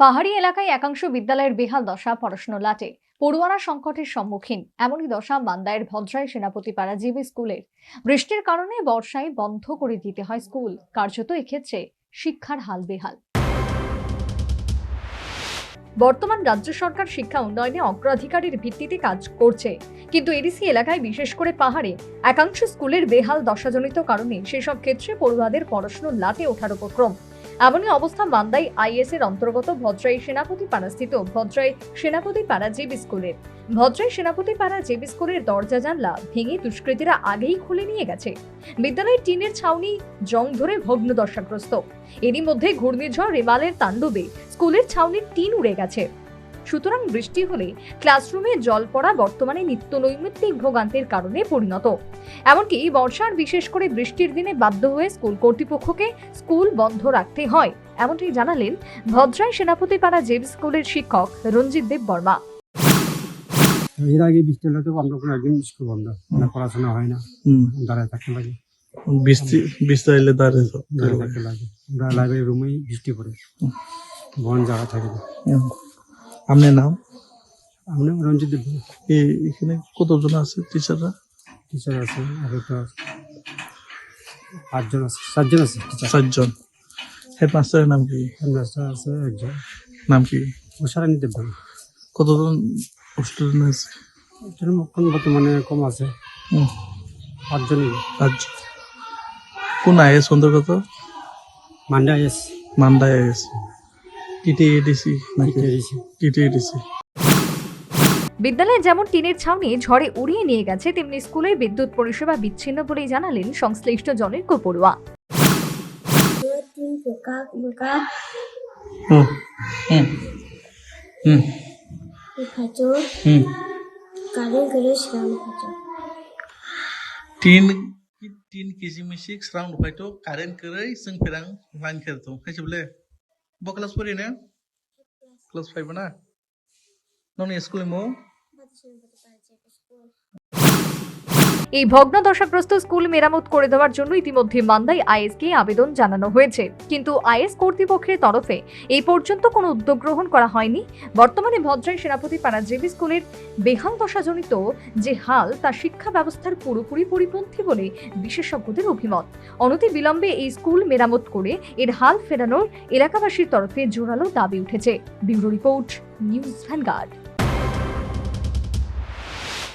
পাহাড়ি এলাকায় একাংশ বিদ্যালয়ের বেহাল দশা পড়াশোনা লাটে। পড়ুয়ারা সংকটের সম্মুখীন। এমনই দশা মান্দায়ের ভদ্রায় সেনাপতিপাড়া জিবি স্কুলের। বৃষ্টির কারণে বর্ষায় বন্ধ করে দিতে হয় স্কুল। কার্যত এক্ষেত্রে শিক্ষার হাল বেহাল। বর্তমান রাজ্য সরকার শিক্ষা উন্নয়নে অগ্রাধিকারের ভিত্তিতে কাজ করছে। কিন্তু এডিসি এলাকায় বিশেষ করে পাহাড়ে একাংশ স্কুলের বেহাল দশাজনিত কারণে সেসব ক্ষেত্রে পড়ুয়াদের পড়াশুনো লাটে ওঠার উপক্রম। এমনই অবস্থা মান্দাই আইএস এর অন্তর্গত ভদ্রাই সেনাপতি পাড়া স্থিত ভদ্রাই সেনাপতি পাড়া জেবি স্কুলের ভদ্রাই সেনাপতি পাড়া জেবি স্কুলের দরজা জানলা ভেঙে দুষ্কৃতীরা আগেই খুলে নিয়ে গেছে। বিদ্যালয়ের টিনের ছাউনি জং ধরে ভগ্ন দশাগ্রস্ত। এরই মধ্যে ঘূর্ণিঝড় রেমালের তাণ্ডবে স্কুলের ছাউনির টিন উড়ে গেছে। সুতরাং বৃষ্টি হলে ক্লাসরুমে জল পড়া বর্তমানে নিত্য নৈমিত্তিক ভোগান্তির কারণে পরিণত। এমনকি বর্ষার বিশেষ করে বৃষ্টির দিনে বাধ্য হয়ে স্কুল কর্তৃপক্ষকে স্কুল বন্ধ রাখতে হয় এমনটি জানালেন ভদ্রাই সেনাপতিপাড়া জেব স্কুলের শিক্ষক রঞ্জিত দেব বর্মা। এর আগে বৃষ্টি হলে তো আমরা কোনো একদিন স্কুল বন্ধ না পড়াশোনা হয় না দাঁড়ায় থাকতে লাগে। বৃষ্টি বৃষ্টি এলে দাঁড়ায় থাকতে লাগে। আমরা লাইব্রেরি রুমেই বৃষ্টি পড়ে। বন জায়গা থাকে না। আপনার নাম আমরা রঞ্জিত দেব এখানে কতজন আছে টিচাররা টিচার আছে আর একটা পাঁচজন আছে সাতজন আছে টিচার চারজন হেডমাস্টারের নাম কি? হেডমাস্টার আছে একজন। নাম কি? উষারানী দেব। কতজন স্টুডেন্ট আছে? এখন বর্তমানে কম আছে। পাঁচজনই। পাঁচজন। কোন আইএস অন্তর্গত? মান্ডা এস মান্দা আইএস। টিটি এডিসি নাকি কেডিসি টিটি এডিসি বিদ্যালয়ে যেমন টিনের ছাউনি ঝড়ে উড়িয়ে নিয়ে গেছে তেমনি স্কুলের বিদ্যুৎ পরিষেবা বিচ্ছিন্ন বলেই জানালেন সংশ্লিষ্ট জনের পড়ুয়া dua tin buka buka হুম হুম হুম baju হুম kalian gelis kamu baju tin tin किसिमिसि स्रां रुफायथ' कारेन्ट करै जों फेरां लाइन खेरथ' खायसोबले বো ক্লাস পড়ি না ক্লাস ফাইভ না নন স্কুলে মো এই ভগ্ন দশাগ্রস্ত স্কুল মেরামত করে দেওয়ার জন্য ইতিমধ্যে মান্দাই আইএসকে আবেদন জানানো হয়েছে। কিন্তু আইএস কর্তৃপক্ষের তরফে এই পর্যন্ত কোনো উদ্যোগ গ্রহণ করা হয়নি। বর্তমানে ভদ্রাই সেনাপতি পাড়া জেবি স্কুলের বেহাল দশাজনিত যে হাল, তা শিক্ষা ব্যবস্থার পুরোপুরি পরিপন্থী বলে বিশেষজ্ঞদের অভিমত। অনতি বিলম্বে এই স্কুল মেরামত করে এর হাল ফেরানোর এলাকাবাসীর তরফে জোরালো দাবি উঠেছে। Bureau report, news Vanguard.